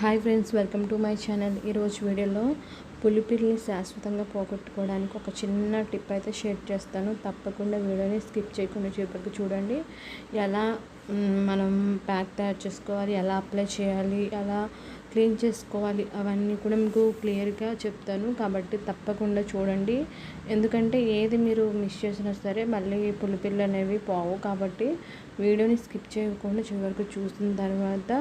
Hi friends welcome to my channel. ఈరోజు వీడియోలో పులిపిల్ని శాశ్వతంగా పోగొట్టుకోవడానికి ఒక చిన్న టిప్ అయితే షేర్ చేస్తాను. తప్పకుండా వీడియోని స్కిప్ చేయకుండా చివరికి చూడండి. ఎలా మనం ప్యాక్ తయారు చేసుకోవాలి ఎలా అప్లై చేయాలి ఎలా క్లీన్ చేసుకోవాలి అవన్నీ కూడా మీకు క్లియర్గా చెప్తాను. కాబట్టి తప్పకుండా చూడండి. ఎందుకంటే ఏది మీరు మిస్ చేసినా సరే మళ్ళీ పులిపిల్లు అనేవి పోవు. కాబట్టి వీడియోని స్కిప్ చేయకుండా చివరికి చూసిన తర్వాత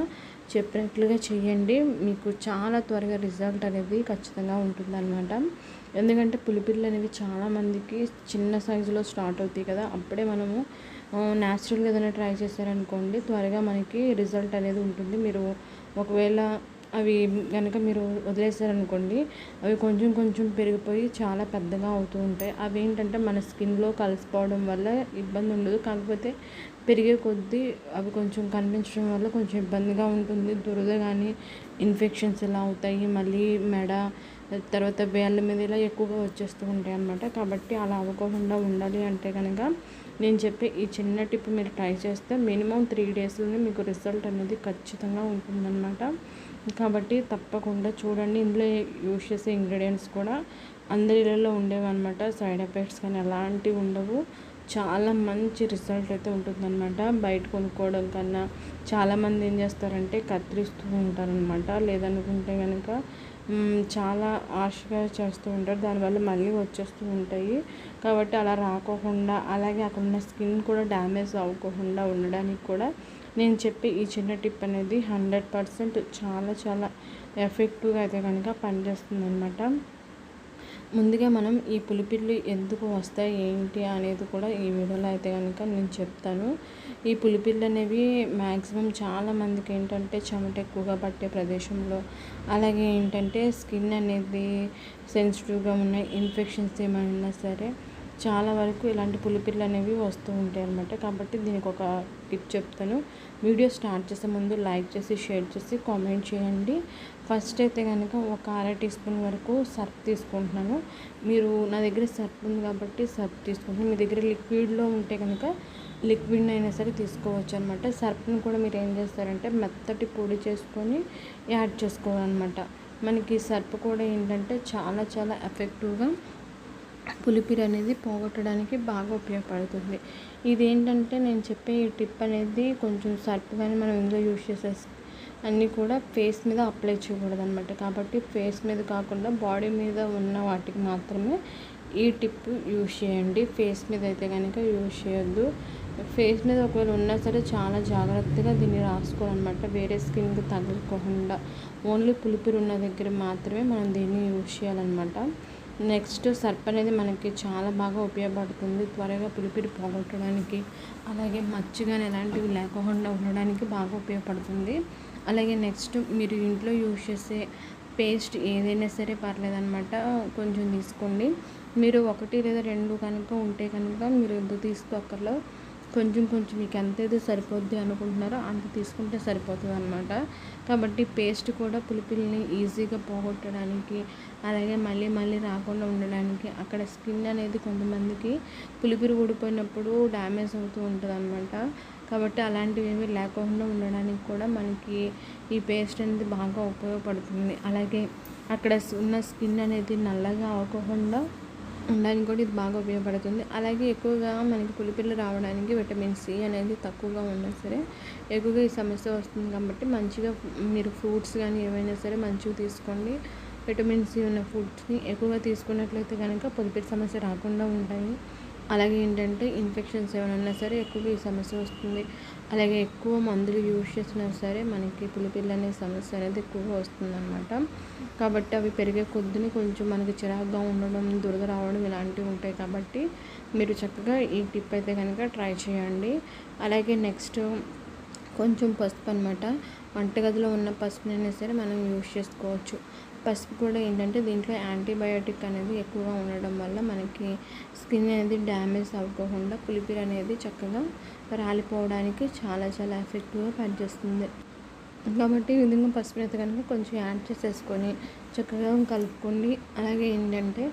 చెప్పినట్లుగా చేయండి మీకు చాలా త్వరగా రిజల్ట్ అనేది ఖచ్చితంగా ఉంటుందన్నమాట. ఎందుకంటే పులిపిల్లు అనేవి చాలామందికి చిన్న సైజులో స్టార్ట్ అవుతాయి కదా. అప్పుడే మనము న్యాచురల్గా ఏదైనా ట్రై చేశారనుకోండి త్వరగా మనకి రిజల్ట్ అనేది ఉంటుంది. మీరు ఒకవేళ అవి కనుక మీరు వదిలేసారనుకోండి అవి కొంచెం కొంచెం పెరిగిపోయి చాలా పెద్దగా అవుతూ ఉంటాయి. అవి ఏంటంటే మన స్కిన్లో కలిసిపోవడం వల్ల ఇబ్బంది ఉండదు. కాకపోతే పెరిగే కొద్దీ అవి కొంచెం కనిపించడం వల్ల కొంచెం ఇబ్బందిగా ఉంటుంది. దురద కానీ ఇన్ఫెక్షన్స్ ఇలా అవుతాయి మళ్ళీ మెడ తర్వాత వేళ్ళ మీద ఇలా ఎక్కువగా వచ్చేస్తూ ఉంటాయి అన్నమాట. కాబట్టి అలా అవ్వకుండా ఉండాలి అంటే కనుక నేను చెప్పే ఈ చిన్న టిప్ మీరు ట్రై చేస్తే మినిమం త్రీ డేస్లోనే మీకు రిజల్ట్ అనేది ఖచ్చితంగా ఉంటుందన్నమాట. కాబట్టి తప్పకుండా చూడండి. ఇందులో యూజ్ చేసే ఇంగ్రీడియంట్స్ కూడా అందరి ఇళ్ళలో ఉండేవి సైడ్ ఎఫెక్ట్స్ కానీ ఎలాంటివి ఉండవు. చాలా మంచి రిజల్ట్ అయితే ఉంటుందన్నమాట. బయట కొనుక్కోవడం కన్నా చాలామంది ఏం చేస్తారంటే కత్తిరిస్తూ ఉంటారనమాట లేదనుకుంటే కనుక చాలా ఆశగా చేస్తూ ఉంటారు. దానివల్ల మళ్ళీ వచ్చేస్తూ ఉంటాయి. కాబట్టి అలా రాకోకుండా అలాగే అక్కడ ఉన్న స్కిన్ కూడా డ్యామేజ్ అవ్వకుండా ఉండడానికి కూడా నేను చెప్పే ఈ చిన్న టిప్ అనేది హండ్రెడ్ పర్సెంట్ చాలా చాలా ఎఫెక్టివ్గా అయితే కనుక పనిచేస్తుంది అనమాట ముందుగా మనం ఈ పులిపిల్లు ఎందుకు వస్తాయి ఏంటి అనేది కూడా ఈ వీడియోలో అయితే కనుక నేను చెప్తాను. ఈ పులిపిల్లు అనేవి మ్యాక్సిమం చాలా మందికి ఏంటంటే చెమట ఎక్కువగా పట్టే ప్రదేశంలో. అలాగే ఏంటంటే స్కిన్ అనేది సెన్సిటివ్గా ఉన్న ఇన్ఫెక్షన్స్ ఏమైనా సరే చాలా వరకు ఇలాంటి పులిపిల్లు అనేవి వస్తూ ఉంటాయి అన్నమాట. కాబట్టి దీనికి ఒక టిప్ చెప్తాను. వీడియో స్టార్ట్ చేసే ముందు లైక్ చేసి షేర్ చేసి కామెంట్ చేయండి. ఫస్ట్ అయితే కనుక ఒక అర టీ స్పూన్ వరకు సర్ఫ్ తీసుకుంటున్నాను. మీరు నా దగ్గర సర్ఫ్ ఉంది కాబట్టి సర్ఫ్ తీసుకుంటున్నాను. మీ దగ్గర లిక్విడ్లో ఉంటే కనుక లిక్విడ్ అయినా సరే తీసుకోవచ్చు అనమాట సర్ఫ్ని కూడా మీరు ఏం చేస్తారంటే మెత్తటి పొడి చేసుకొని యాడ్ చేసుకోవాలన్నమాట. మనకి సర్ఫ్ కూడా ఏంటంటే చాలా చాలా ఎఫెక్టివ్గా పులిపిరి అనేది పోగొట్టడానికి బాగా ఉపయోగపడుతుంది. ఇదేంటంటే నేను చెప్పే ఈ టిప్ అనేది కొంచెం సర్ప్ కానీ మనం ఇందులో యూజ్ చేసే అన్నీ కూడా ఫేస్ మీద అప్లై చేయకూడదు అనమాట కాబట్టి ఫేస్ మీద కాకుండా బాడీ మీద ఉన్న వాటికి మాత్రమే ఈ టిప్ యూజ్ చేయండి. ఫేస్ మీద అయితే కనుక యూజ్ చేయొద్దు. ఫేస్ మీద ఒకవేళ ఉన్నా సరే చాలా జాగ్రత్తగా దీన్ని రాసుకోవాలన్నమాట. వేరే స్కిన్కి తగలకుండా ఓన్లీ పులిపిరి ఉన్న దగ్గర మాత్రమే మనం దీన్ని యూజ్ చేయాలన్నమాట. నెక్స్ట్ సర్ప్ అనేది మనకి చాలా బాగా ఉపయోగపడుతుంది. త్వరగా పిలిపిడి పోగొట్టడానికి అలాగే మచ్చిగాని ఎలాంటివి లేకుండా ఉండడానికి బాగా ఉపయోగపడుతుంది. అలాగే నెక్స్ట్ మీరు ఇంట్లో యూజ్ చేసే పేస్ట్ ఏదైనా సరే పర్లేదన్నమాట కొంచెం తీసుకోండి. మీరు ఒకటి లేదా రెండు కనుక ఉంటే కనుక మీరు ఎందుకు తీసుకోకర్లో కొంచెం కొంచెం మీకు ఎంత అయితే సరిపోద్ది అనుకుంటున్నారో అంత తీసుకుంటే సరిపోతుంది అనమాట కాబట్టి పేస్ట్ కూడా పులిపిల్ని ఈజీగా పోగొట్టడానికి అలాగే మళ్ళీ మళ్ళీ రాకుండా ఉండడానికి అక్కడ స్కిన్ అనేది కొంతమందికి పులిపిరి ఊడిపోయినప్పుడు డ్యామేజ్ అవుతూ ఉంటుంది అనమాట కాబట్టి అలాంటివి ఏమీ లేకుండా ఉండడానికి కూడా మనకి ఈ పేస్ట్ అనేది బాగా ఉపయోగపడుతుంది. అలాగే అక్కడ ఉన్న స్కిన్ అనేది నల్లగా అవ్వకుండా ఉండడానికి కూడా ఇది బాగా ఉపయోగపడుతుంది. అలాగే ఎక్కువగా మనకి పులిపిల్లు రావడానికి విటమిన్ సి అనేది తక్కువగా ఉన్నా సరే ఎక్కువగా ఈ సమస్య వస్తుంది కాబట్టి మంచిగా మీరు ఫ్రూట్స్ కానీ ఏవైనా సరే మంచిగా తీసుకోండి. విటమిన్ సి ఉన్న ఫుడ్స్ని ఎక్కువగా తీసుకున్నట్లయితే కనుక పులిపిరి సమస్య రాకుండా ఉంటాయి. అలాగే ఏంటంటే ఇన్ఫెక్షన్స్ ఏమైనా ఉన్నా సరే ఎక్కువగా ఈ సమస్య వస్తుంది. అలాగే ఎక్కువ మందులు యూజ్ చేసినా సరే మనకి పులిపిల్ల అనే సమస్య అనేది ఎక్కువగా వస్తుందన్నమాట. కాబట్టి అవి పెరిగే కొద్దిని కొంచెం మనకి చిరాకుగా ఉండడం దురద రావడం ఇలాంటివి ఉంటాయి కాబట్టి మీరు చక్కగా ఈ టిప్ అయితే కనుక ట్రై చేయండి. అలాగే నెక్స్ట్ కొంచెం పసుపు అనమాట వంటగదిలో ఉన్న పసుపునైనా సరే మనం యూజ్ చేసుకోవచ్చు. పసుపు కూడా ఏంటంటే దీంట్లో యాంటీబయోటిక్ అనేది ఎక్కువగా ఉండడం వల్ల మనకి స్కిన్ అనేది డ్యామేజ్ అవ్వకుండా పులిపిరి అనేది చక్కగా రాలిపోవడానికి చాలా చాలా ఎఫెక్టివ్గా పనిచేస్తుంది. కాబట్టి ఈ విధంగా పసుపు అయితే కనుక కొంచెం యాడ్ చేసేసుకొని చక్కగా కలుపుకోండి. అలాగే ఏంటంటే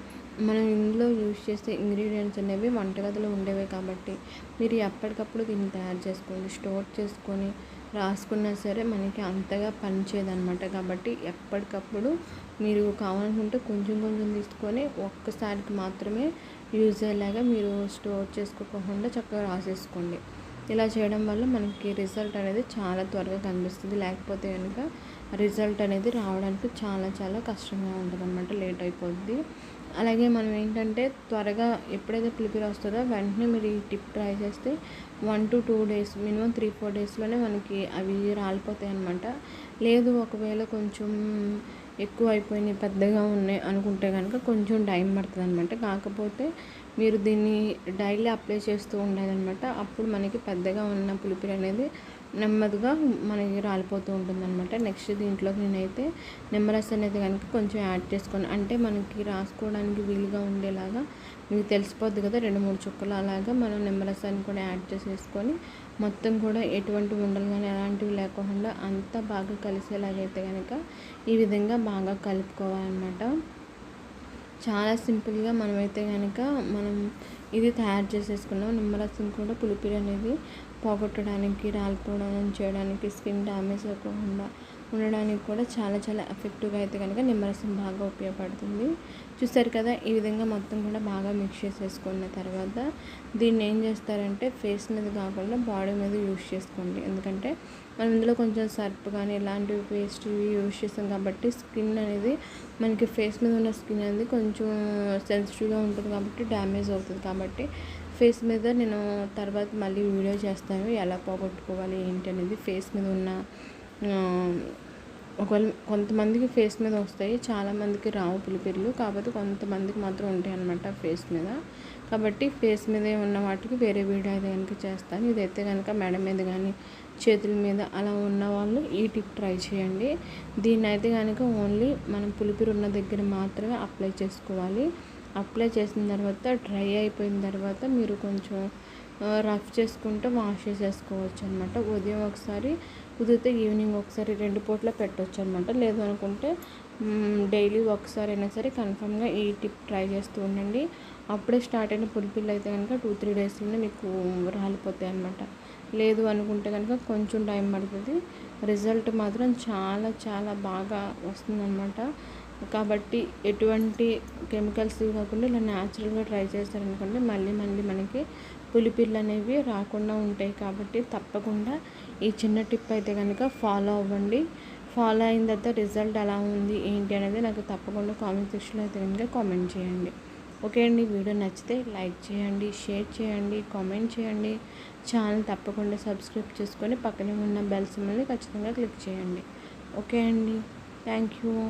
మనం ఇందులో యూజ్ చేసే ఇంగ్రీడియంట్స్ అనేవి వంటగదిలో ఉండేవి కాబట్టి మీరు ఎప్పటికప్పుడు దీన్ని తయారు చేసుకోండి. స్టోర్ చేసుకొని రాసుకున్నా సరే మనకి అంతగా పనిచేయదనమాట కాబట్టి ఎప్పటికప్పుడు మీరు కావాలనుకుంటే కొంచెం కొంచెం తీసుకొని ఒక్కసారికి మాత్రమే యూజ్ అయ్యేలాగా మీరు స్టోర్ చేసుకోకుండా చక్కగా రాసేసుకోండి. ఇలా చేయడం వల్ల మనకి రిజల్ట్ అనేది చాలా త్వరగా కనిపిస్తుంది. లేకపోతే కనుక రిజల్ట్ అనేది రావడానికి చాలా చాలా కష్టంగా ఉంటుంది అనమాట లేట్ అయిపోద్ది. అలాగే మనం ఏంటంటే త్వరగా ఎప్పుడైతే ప్రిపేర్ వస్తుందో వెంటనే మీరు ఈ టిప్ ట్రై చేస్తే one to two days minimum three four డేస్లోనే మనకి అవి రాలిపోతాయి అనమాట లేదు ఒకవేళ కొంచెం ఎక్కువ అయిపోయినాయి పెద్దగా ఉన్నాయి అనుకుంటే కనుక కొంచెం టైం పడుతుంది అనమాట కాకపోతే మీరు దీన్ని డైలీ అప్లై చేస్తూ ఉండాలన్నమాట అప్పుడు మనకి పెద్దగా ఉన్న పులిపిరి అనేది నెమ్మదిగా మనకి రాలిపోతూ ఉంటుంది అనమాట నెక్స్ట్ దీంట్లోకి నేనైతే నిమ్మరసం అనేది కనుక కొంచెం యాడ్ చేసుకుని అంటే మనకి రాసుకోవడానికి వీలుగా ఉండేలాగా మీకు తెలిసిపోద్ది కదా రెండు మూడు చుక్కలు అలాగా మనం నిమ్మరసాన్ని కూడా యాడ్ చేసేసుకొని మొత్తం కూడా ఎటువంటి ఉండలు కానీ అలాంటివి లేకుండా అంతా బాగా కలిసేలాగైతే కనుక ఈ విధంగా బాగా కలుపుకోవాలన్నమాట. చాలా సింపుల్గా మనమైతే కనుక మనం ఇది తయారు చేసేసుకున్నాం. నిమ్మరసం కూడా పులిపిరి అనేది పోగొట్టడానికి రాలిపోవడం చేయడానికి స్కిన్ డ్యామేజ్ అవ్వకుండా ఉండడానికి కూడా చాలా చాలా ఎఫెక్టివ్గా అయితే కనుక నిమ్మరసం బాగా ఉపయోగపడుతుంది. చూస్తారు కదా ఈ విధంగా మొత్తం కూడా బాగా మిక్స్ చేసేసుకున్న తర్వాత దీన్ని ఏం చేస్తారంటే ఫేస్ మీద కాకుండా బాడీ మీద యూజ్ చేసుకోండి. ఎందుకంటే మనం ఇందులో కొంచెం సర్ప్ కానీ ఇలాంటివి పేస్ట్ యూజ్ చేస్తాం కాబట్టి స్కిన్ అనేది మనకి ఫేస్ మీద ఉన్న స్కిన్ అనేది కొంచెం సెన్సిటివ్గా ఉంటుంది కాబట్టి డ్యామేజ్ అవుతుంది. కాబట్టి ఫేస్ మీద నేను తర్వాత మళ్ళీ వీడియో చేస్తాను ఎలా పోగొట్టుకోవాలి ఏంటి అనేది ఫేస్ మీద ఉన్న ఒకవేళ కొంతమందికి ఫేస్ మీద వస్తాయి చాలామందికి రావు పులిపిర్లు కాకపోతే కొంతమందికి మాత్రం ఉంటాయి అనమాట ఫేస్ మీద. కాబట్టి ఫేస్ మీద ఉన్న వాటికి వేరే వీడియో అయితే కనుక చేస్తాను. ఇదైతే కనుక మెడ మీద కానీ చేతుల మీద అలా ఉన్న వాళ్ళు ఈ టిప్ ట్రై చేయండి. దీన్ని అయితే కనుక ఓన్లీ మనం పులిపిరి ఉన్న దగ్గర మాత్రమే అప్లై చేసుకోవాలి. అప్లై చేసిన తర్వాత డ్రై అయిపోయిన తర్వాత మీరు కొంచెం రఫ్ చేసుకుంటూ వాష్ చేసేసుకోవచ్చు అనమాట ఉదయం ఒకసారి కుదిరితే ఈవినింగ్ ఒకసారి రెండు పూట్ల పెట్టవచ్చు అనమాట లేదు అనుకుంటే డైలీ ఒకసారి అయినా సరే కన్ఫామ్గా ఈ టిప్ ట్రై చేస్తూ ఉండండి. అప్పుడే స్టార్ట్ అయిన పులిపిల్లు అయితే కనుక టూ త్రీ డేస్లోనే మీకు రాలిపోతాయి అనమాట లేదు అనుకుంటే కనుక కొంచెం టైం పడుతుంది. రిజల్ట్ మాత్రం చాలా చాలా బాగా వస్తుందన్నమాట. కాబట్టి ఎటువంటి కెమికల్స్ కాకుండా ఇలా న్యాచురల్గా ట్రై చేస్తారనుకోండి మళ్ళీ మళ్ళీ మనకి పులిపిల్లు అనేవి రాకుండా ఉంటాయి కాబట్టి తప్పకుండా ఈ చిన్న టిప్ అయితే కనుక ఫాలో అవ్వండి. ఫాలో అయిన తర్వాత రిజల్ట్ ఎలా ఉంది ఏంటి అనేది నాకు తప్పకుండా కామెంట్ సెక్షన్లో అయితే కనుక కామెంట్ చేయండి. ఓకే అండి వీడియో నచ్చితే లైక్ చేయండి షేర్ చేయండి కామెంట్ చేయండి. ఛానల్ తప్పకుండా సబ్స్క్రైబ్ చేసుకొని పక్కనే ఉన్న బెల్ సిమ్మల్ని ఖచ్చితంగా క్లిక్ చేయండి. ఓకే అండి థ్యాంక్ యూ.